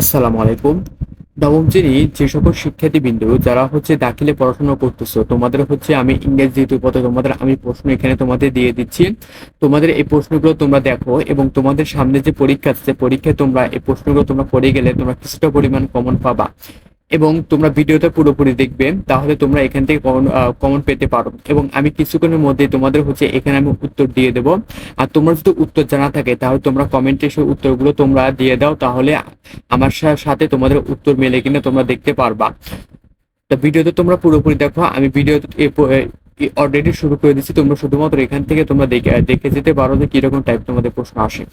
আসসালামু আলাইকুম। নবম যে সকল শিক্ষার্থীবৃন্দু, যারা হচ্ছে দাখিলে পড়াশোনা করতেছো, তোমাদের হচ্ছে আমি ইংরেজি দ্বিতীয় পথে তোমাদের আমি প্রশ্ন এখানে তোমাদের দিয়ে দিচ্ছি। তোমাদের এই প্রশ্নগুলো তোমরা দেখো এবং তোমাদের সামনে যে পরীক্ষা আছে, পরীক্ষায় তোমরা এই প্রশ্নগুলো তোমরা পড়ে গেলে তোমরা কিছুটা পরিমাণ কমন পাবা। এবং তোমরা ভিডিওটা পুরোপুরি দেখবে, তাহলে তোমরা এখান থেকে কমন পেতে পারো। এবং আমি কিছুক্ষণের মধ্যে তোমাদের হচ্ছে এখানে আমি উত্তর দিয়ে দেবো। আর তোমার যদি উত্তর জানা থাকে, তাহলে তোমরা কমেন্টে সেই উত্তরগুলো তোমরা দিয়ে দাও, তাহলে আমার সাথে তোমাদের উত্তর মেলে কিনা তোমরা দেখতে পারবা। তা ভিডিওতে তোমরা পুরোপুরি দেখো, আমি ভিডিও অলরেডি শুরু করে দিচ্ছি তোমরা শুধুমাত্র এখান থেকে তোমরা দেখে দেখে যেতে পারো যে কীরকম টাইপ তোমাদের প্রশ্ন আসে।